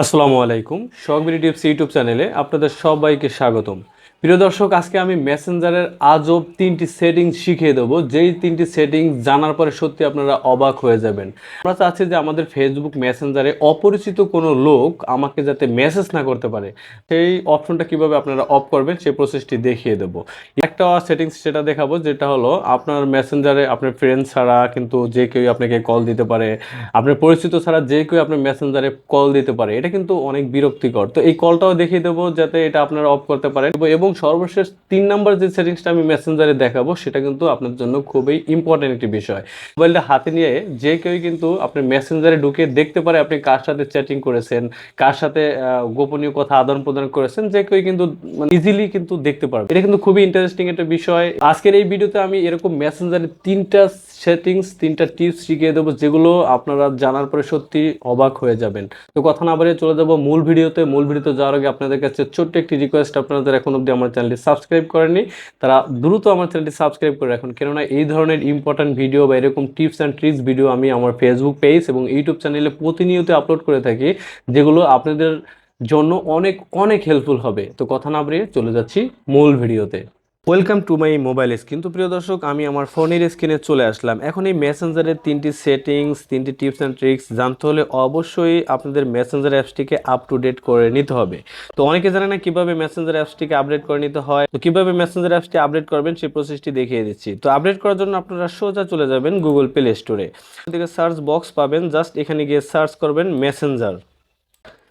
আসসালামু আলাইকুম। শখবিডি tips YouTube চ্যানেলে আপনাদের সবাইকে স্বাগতম। প্রিয় দর্শক, আজকে আমি মেসেঞ্জারের আজব তিনটি সেটিংস শিখিয়ে দেবো। যেই তিনটি সেটিংস জানার পরে সত্যি আপনারা অবাক হয়ে যাবেন। আমরা চাচ্ছি যে আমাদের ফেসবুক মেসেঞ্জারে অপরিচিত কোনো লোক আমাকে যাতে মেসেজ না করতে পারে, সেই অপশনটা কীভাবে আপনারা অফ করবেন, সেই প্রসেসটি দেখিয়ে দেবো। একটা সেটিংস সেটা দেখাবো, যেটা হলো আপনার মেসেঞ্জারে আপনার ফ্রেন্ড ছাড়া কিন্তু যে কেউ আপনাকে কল দিতে পারে, আপনার পরিচিত ছাড়া যে কেউ আপনার মেসেঞ্জারে কল দিতে পারে, এটা কিন্তু অনেক বিরক্তিকর। তো এই কলটাও দেখিয়ে দেবো যাতে এটা আপনারা অফ করতে পারেন। এবং সর্বশেষ তিন নাম্বার যে সেটিংসটা আমি মেসেঞ্জারে দেখাবো, সেটা কিন্তু আপনার জন্য খুবই ইম্পর্টেন্ট একটি বিষয়। মোবাইলটা হাতে নিয়ে যে কেউ কিন্তু আপনি মেসেঞ্জারে ঢুকে দেখতে পারে আপনি কার সাথে চ্যাটিং করেছেন, কার সাথে গোপনীয় কথা আদান প্রদান করেছেন, যে কেউ কিন্তু ইজিলি কিন্তু দেখতে পারবে। এটা কিন্তু খুবই ইন্টারেস্টিং একটা বিষয়। আজকের এই ভিডিওতে আমি এরকম মেসেঞ্জারে তিনটা সেটিংস তিনটা টিপস শিখিয়ে দেবো, যেগুলো আপনারা জানার পরে সত্যি অবাক হয়ে যাবেন। তো কথা না বাড়িয়ে চলে যাব মূল ভিডিওতে। মূল ভিডিওতে যাওয়ার আগে আপনাদের কাছে ছোট্ট একটি রিকোয়েস্ট আপনাদের এখন অবধি আমার চ্যানেলটি সাবস্ক্রাইব করেননি, তারা দ্রুত আমার চ্যানেলটি সাবস্ক্রাইব করে রাখুন। কেননা এই ধরনের ইম্পর্ট্যান্ট ভিডিও বা এরকম টিপস অ্যান্ড ট্রিক্স ভিডিও আমি আমার ফেসবুক পেজ এবং ইউটিউব চ্যানেলে প্রতিনিয়ত আপলোড করে থাকি, যেগুলো আপনাদের জন্য অনেক অনেক হেল্পফুল হবে। তো কথা না বাড়িয়ে চলে যাচ্ছি মূল ভিডিওতে। Welcome to my mobile screen তো প্রিয় দর্শক, আমি আমার ফোনের স্ক্রিনে চলে আসলাম। এখন এই মেসেঞ্জারের তিনটি সেটিংস তিনটি টিপস অ্যান্ড ট্রিক্স জানতে হলে অবশ্যই আপনাদের মেসেঞ্জার অ্যাপসটিকে আপ টু ডেট করে নিতে হবে। তো অনেকে জানে না কীভাবে মেসেঞ্জার অ্যাপসটিকে আপডেট করে নিতে হয়। তো কীভাবে মেসেঞ্জার অ্যাপসটি আপডেট করবেন সেই প্রসেসটি দেখিয়ে দিচ্ছি। তো আপডেট করার জন্য আপনারা সোজা চলে যাবেন গুগল প্লে স্টোরে সার্চ বক্স পাবেন। জাস্ট এখানে গিয়ে সার্চ করবেন মেসেঞ্জার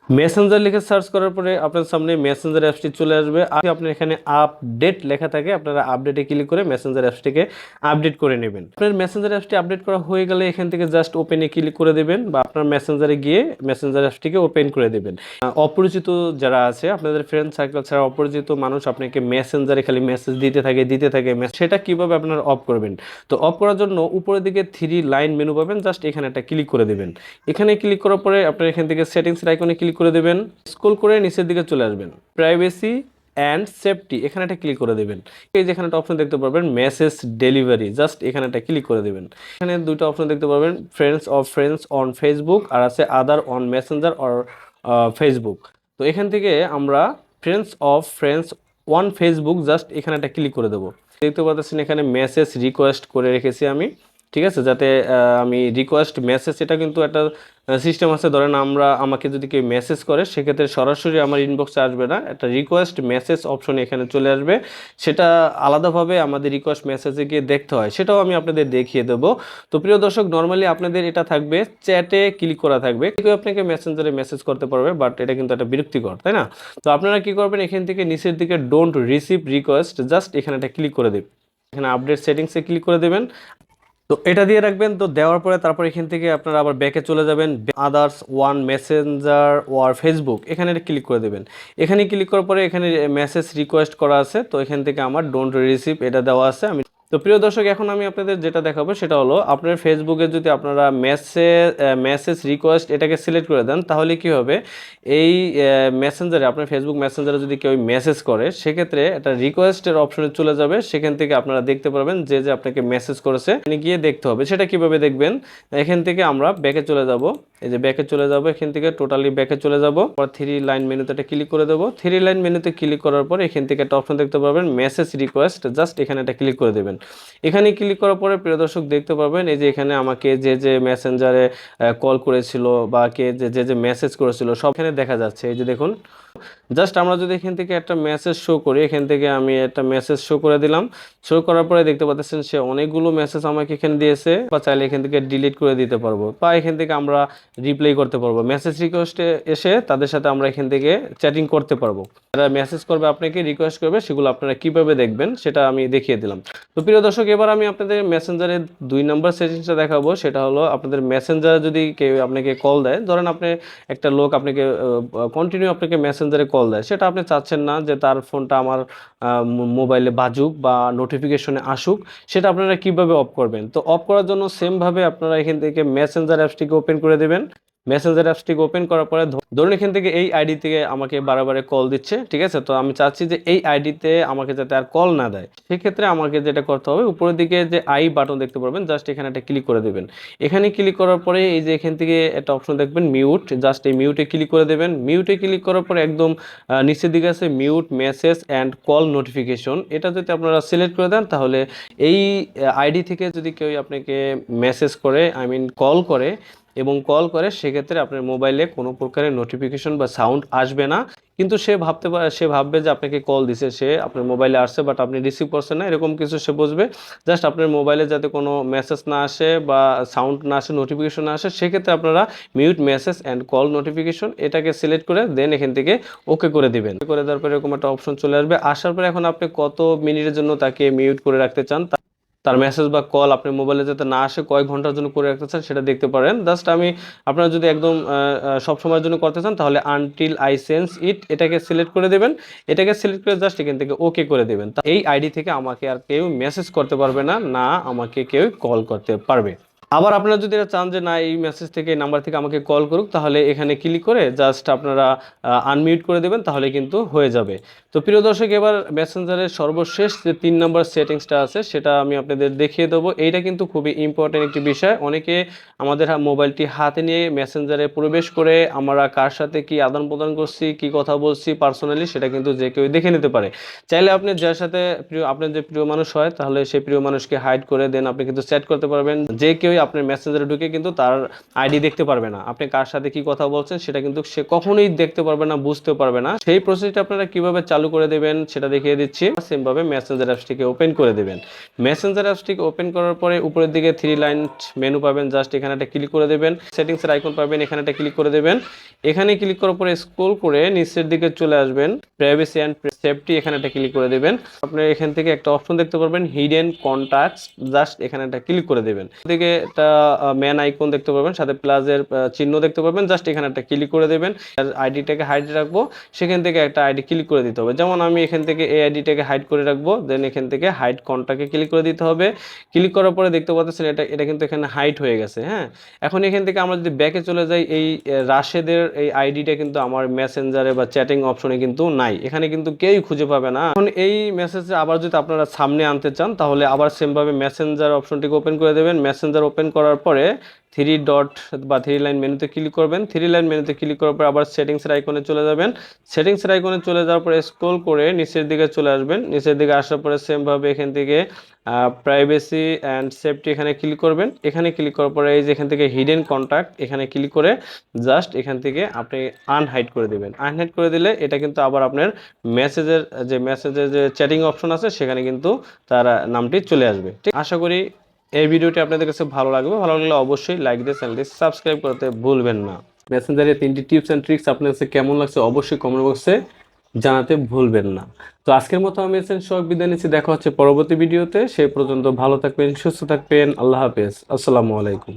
মেসেঞ্জার লিখে সার্চ করার পরে আপনার সামনে মেসেঞ্জার অ্যাপসটি চলে আসবে। আর আপনার এখানে আপডেট লেখা থাকে, আপনারা আপডেটে ক্লিক করে মেসেঞ্জার অ্যাপসটিকে আপডেট করে নেবেন। আপনার মেসেঞ্জার অ্যাপসটি আপডেট করা হয়ে গেলে এখান থেকে জাস্ট ওপেনে ক্লিক করে দেবেন বা আপনার মেসেঞ্জারে গিয়ে মেসেঞ্জার অ্যাপসটিকে ওপেন করে দেবেন। অপরিচিত যারা আছে, আপনাদের ফ্রেন্ড সার্কেল ছাড়া অপরিচিত মানুষ আপনাকে মেসেঞ্জারে খালি মেসেজ দিতে থাকে দিতে থাকে সেটা কীভাবে আপনারা অফ করবেন? তো অফ করার জন্য উপরের দিকে থ্রি লাইন মেনু পাবেন জাস্ট এখানে একটা ক্লিক করে দেবেন। এখানে ক্লিক করার পরে আপনার এখান থেকে সেটিংসের আইকনে ক্লিক করে দেবেন স্ক্রল করে নিচের দিকে চলে আসবেন। প্রাইভেসি অ্যান্ড সেফটি এখানে একটা ক্লিক করে দেবেন। এই যে এখানে একটা অপশন দেখতে পারবেন মেসেজ ডেলিভারি জাস্ট এখানে একটা ক্লিক করে দেবেন। এখানে দুটো অপশন দেখতে পারবেন friends of friends on Facebook আর আছে other on messenger or Facebook তো এখান থেকে আমরা friends of friends on Facebook just এখানে একটা ক্লিক করে দেবো। দেখতে পাচ্ছেন এখানে মেসেজ রিকোয়েস্ট করে রেখেছি আমি। ঠিক আছে? যাতে আমি রিকোয়েস্ট মেসেজ এটা কিন্তু একটা সিস্টেম আছে। ধরেন আমরা, আমাকে যদি কেউ মেসেজ করে, সেক্ষেত্রে সরাসরি আমার ইনবক্সে আসবে না। একটা রিকোয়েস্ট মেসেজ অপশন এখানে চলে আসবে। সেটা আলাদাভাবে আমাদের রিকোয়েস্ট মেসেজে গিয়ে দেখতে হয়। সেটাও আমি আপনাদের দেখিয়ে দেবো। তো প্রিয় দর্শক নর্মালি আপনাদের এটা থাকবে চ্যাটে ক্লিক করা থাকবে। কেউ আপনাকে মেসেঞ্জারে মেসেজ করতে পারবে বাট এটা কিন্তু একটা বিরক্তিকর, তাই না? তো আপনারা কি করবেন? এখান থেকে নিচের দিকে ডোন্ট রিসিভ রিকোয়েস্ট জাস্ট এখানে একটা ক্লিক করে দেবেন। এখানে আপডেট সেটিংসে ক্লিক করে দেবেন। তো এটা দিয়ে রাখবেন, তো দেওয়ার পরে তারপর এখান থেকে আপনারা আবার ব্যাকে চলে যাবেন others on messenger or Facebook এখানে ক্লিক করে দেবেন। এখানে ক্লিক করার পরে এখানে মেসেজ রিকোয়েস্ট করা আছে, তো এখান থেকে আমার ডোন্ট রিসিভ এটা দেওয়া আছে, আমি তো প্রিয় দর্শক, এখন আমি আপনাদের যেটা দেখাবো সেটা হলো, আপনার ফেসবুকে যদি আপনারা মেসেজ মেসেজ রিকোয়েস্ট এটাকে সিলেক্ট করে দেন, তাহলে কি হবে? এই মেসেঞ্জারে আপনার ফেসবুক মেসেঞ্জারে যদি কেউ মেসেজ করে, সেক্ষেত্রে একটা রিকোয়েস্টের অপশনে চলে যাবে। সেখান থেকে আপনারা দেখতে পারবেন যে যে আপনাকে মেসেজ করেছে এখানে গিয়ে দেখতে হবে। সেটা কীভাবে দেখবেন? এখান থেকে আমরা ব্যাকে চলে যাব। এই যে ব্যাকে চলে যাব, এখান থেকে টোটালি ব্যাকে চলে যাব। পর থ্রি লাইন মেনুতে এটা ক্লিক করে দেবো। থ্রি লাইন মেনুতে ক্লিক করার পর এখান থেকে একটা অপশন দেখতে পারবেন মেসেজ রিকোয়েস্ট জাস্ট এখানে একটা ক্লিক করে দেবেন। এখানে ক্লিক করার পরে প্রিয় দর্শক দেখতে পারবেন, এই যে এখানে আমাকে যে যে মেসেঞ্জারে কল করেছিল বা কে যে যে যে মেসেজ করেছিল, সব এখানে দেখা যাচ্ছে। এই যে দেখুন জাস্ট আমরা যদি এখান থেকে একটা মেসেজ শো করি, এখান থেকে আমি একটা মেসেজ শো করে দিলাম। শো করার পরে দেখতে পাচ্ছেন সে অনেকগুলো মেসেজ আমাকে এখানে দিয়েছে, বা চাইলে এখান থেকে ডিলিট করে দিতে পারব, বা এখান থেকে আমরা রিপ্লাই করতে পারব। মেসেজ রিকোয়েস্টে এসে তাদের সাথে আমরা এখান থেকে চ্যাটিং করতে পারব। যারা মেসেজ করবে, আপনাকে রিকোয়েস্ট করবে, সেগুলো আপনারা কীভাবে দেখবেন, সেটা আমি দেখিয়ে দিলাম। তো প্রিয় দর্শক, এবার আমি আপনাদের মেসেঞ্জারের দুই নম্বর সেটিংসটা দেখাবো। সেটা হলো আপনাদের মেসেঞ্জারে যদি কেউ আপনাকে কল দেয়, ধরেন আপনি একটা লোক আপনাকে কন্টিনিউ আপনাকে মেসেঞ্জারে কল দেয়। সেটা আপনি চাচ্ছেন না যে তার ফোনটা আমার মোবাইলে বাজুক বা নোটিফিকেশনে আসুক, সেটা আপনারা কীভাবে অফ করবেন? তো অফ করার জন্য সেমভাবে আপনারা এখান থেকে মেসেঞ্জার অ্যাপসটিকে ওপেন করে দেবেন। মেসেঞ্জার অ্যাপসটিকে ওপেন করার পরে ধরুন এখান থেকে এই আইডি থেকে আমাকে বারে কল দিচ্ছে, ঠিক আছে? তো আমি চাচ্ছি যে এই আইডিতে আমাকে যাতে আর কল না দেয়। সেক্ষেত্রে আমাকে যেটা করতে হবে, উপরের দিকে যে আই বাটন দেখতে পারবেন জাস্ট এখানে একটা ক্লিক করে দেবেন। এখানে ক্লিক করার পরে এই যে এখান থেকে একটা অপশন দেখবেন মিউট জাস্ট এই মিউটে ক্লিক করে দেবেন। মিউটে ক্লিক করার পরে একদম নিচের দিকে আছে mute message and call notification এটা যদি আপনারা সিলেক্ট করে দেন, তাহলে এই আইডি থেকে যদি কেউ আপনাকে মেসেজ করে আই মিন কল করে এবং কল করে সেক্ষেত্রে আপনার মোবাইলে কোনো প্রকারের নোটিফিকেশন বা সাউন্ড আসবে না। কিন্তু সে ভাবতে পারে সে ভাববে যে আপনাকে কল দিছে, সে আপনার মোবাইলে আসছে বাট আপনি রিসিভ করছেন না, এরকম কিছু সে বুঝবে। জাস্ট আপনার মোবাইলে যাতে কোনো মেসেজ না আসে বা সাউন্ড না আসে নোটিফিকেশন না আসে, সেক্ষেত্রে আপনারা mute message and call notification এটাকে সিলেক্ট করে দেন এখান থেকে ওকে করে দিবেন। করে দেওয়ার পরে এরকম একটা অপশন চলে আসবে। আসার পরে এখন আপনি কত মিনিটের জন্য তাকে মিউট করে রাখতে চান তার মেসেজ বা কল আপনি মোবাইলে যাতে না আসে, কয়েক ঘণ্টার জন্য করে রাখতে চান, সেটা দেখতে পারেন। জাস্ট আমি আপনারা যদি একদম সব সময়ের জন্য করতে চান, তাহলে আনটিল আই সেন্স ইট এটাকে সিলেক্ট করে দেবেন। এটাকে সিলেক্ট করে জাস্ট এখান থেকে ওকে করে দেবেন। এই আইডি থেকে আমাকে আর কেউ মেসেজ করতে পারবে না না আমাকে কেউ কল করতে পারবে। আবার আপনারা যদি এটা চান যে না, এই মেসেজ থেকে, এই নাম্বার থেকে আমাকে কল করুক, তাহলে এখানে ক্লিক করে জাস্ট আপনারা আনমিউট করে দেবেন, তাহলে কিন্তু হয়ে যাবে। তো প্রিয় দর্শক, এবার মেসেঞ্জারের সর্বশেষ যে তিন নম্বর সেটিংসটা আছে, সেটা আমি আপনাদের দেখিয়ে দেবো। এইটা কিন্তু খুবই ইম্পর্টেন্ট একটি বিষয়। অনেকে আমাদের মোবাইলটি হাতে নিয়ে মেসেঞ্জারে প্রবেশ করে আমরা কার সাথে কি আদান প্রদান করছি, কি কথা বলছি পার্সোনালি সেটা কিন্তু যে কেউ দেখে নিতে পারে। চাইলে আপনি যার সাথে প্রিয়, আপনার যে প্রিয় মানুষ হয়, তাহলে সেই প্রিয় মানুষকে হাইড করে দেন আপনি কিন্তু সেট করতে পারবেন। যে কেউই আপনার মেসেঞ্জারে ঢুকে কিন্তু তার আইডি দেখতে পারবে না। আপনি কার সাথে কি কথা বলছেন সেটা কিন্তু সে কখনোই দেখতে পারবে না, বুঝতে পারবে না। সেই প্রসেসটা আপনারা কীভাবে চালু করে দেবেন সেটা দেখিয়ে দিচ্ছি। সেম ভাবে মেসেঞ্জার অ্যাপসটিকে ওপেন করে দেবেন। মেসেঞ্জার অ্যাপসটিকে ওপেন করার পরে উপরের দিকে থ্রি লাইন মেনু পাবেন। জাস্ট এখানে একটা ক্লিক করে দেবেন। সেটিংসের আইকন পাবেন, এখানে একটা ক্লিক করে দেবেন। এখানে ক্লিক করার পরে স্ক্রল করে নিচের দিকে চলে আসবেন। প্রাইভেসি অ্যান্ড সেফটি এখানে একটা ক্লিক করে দেবেন। আপনি এখান থেকে একটা অপশন দেখতে পারবেন হিডেন কন্ট্যাক্টস জাস্ট এখানে একটা ক্লিক করে দেবেন। এদিকে একটা ম্যান আইকন দেখতে পারবেন, সাথে প্লাসের চিহ্ন দেখতে পারবেন জাস্ট এখানে একটা ক্লিক করে দেবেন। আর আইডিটাকে হাইড রাখব, সেখান থেকে একটা আইডি ক্লিক করে দিতে হবে। যেমন আমি এখান থেকে এই আইডিটাকে হাইড করে রাখব দেন এখান থেকে হাইড কন্টাকে ক্লিক করে দিতে হবে। ক্লিক করার পরে দেখতে পাচ্ছেন এটা এটা কিন্তু এখানে হাইড হয়ে গেছে হ্যাঁ? এখন এখান থেকে আমরা যদি ব্যাকে চলে যাই, এই রাশেদের এই আইডিটা কিন্তু আমার মেসেঞ্জারে বা চ্যাটিং অপশনে কিন্তু নাই। এখানে কিন্তু কেউই খুঁজে পাবে না। এখন এই মেসেজ আবার যদি আপনারা সামনে আনতে চান, তাহলে আবার সেমভাবে মেসেঞ্জার অপশনটিকে ওপেন করে দেবেন। মেসেঞ্জার ওপেন করার পরে থ্রি ডট বা থ্রি লাইন মেনুতে ক্লিক করবেন। থ্রি লাইন মেনুতে ক্লিক করার পর আবার সেটিংসের আইকনে চলে যাবেন। সেটিংসের আইকনে চলে যাওয়ার পরে স্ক্রল করে নিচের দিকে চলে আসবেন। নিচের দিকে আসার পরে সেমভাবে এখান থেকে প্রাইভেসি অ্যান্ড সেফটি এখানে ক্লিক করবেন। এখানে ক্লিক করার পরে এই যে এখান থেকে হিডেন কন্ট্যাক্ট এখানে ক্লিক করে জাস্ট এখান থেকে আপনি আনহাইড করে দিবেন। আনহাইড করে দিলে এটা কিন্তু আবার আপনার মেসেজের যে মেসেজের যে চ্যাটিং অপশন আছে, সেখানে কিন্তু তার নামটি চলে আসবে। ঠিক, আশা করি এই ভিডিওটি আপনাদের কাছে ভালো লাগবে, ভালো লাগলে অবশ্যই লাইক দিয়ে চ্যানেলটি সাবস্ক্রাইব করতে ভুলবেন না। মেসেঞ্জারের তিনটি টিপস অ্যান্ড ট্রিক্স আপনার কাছে কেমন লাগছে অবশ্যই কমেন্ট বক্সে জানাতে ভুলবেন না। তো আজকের মতো আমি এসেন সব বিদায় নিচ্ছি, দেখা হচ্ছে পরবর্তী ভিডিওতে। সেই পর্যন্ত ভালো থাকবেন, সুস্থ থাকবেন, আল্লাহ হাফেজ। আসসালামু আলাইকুম।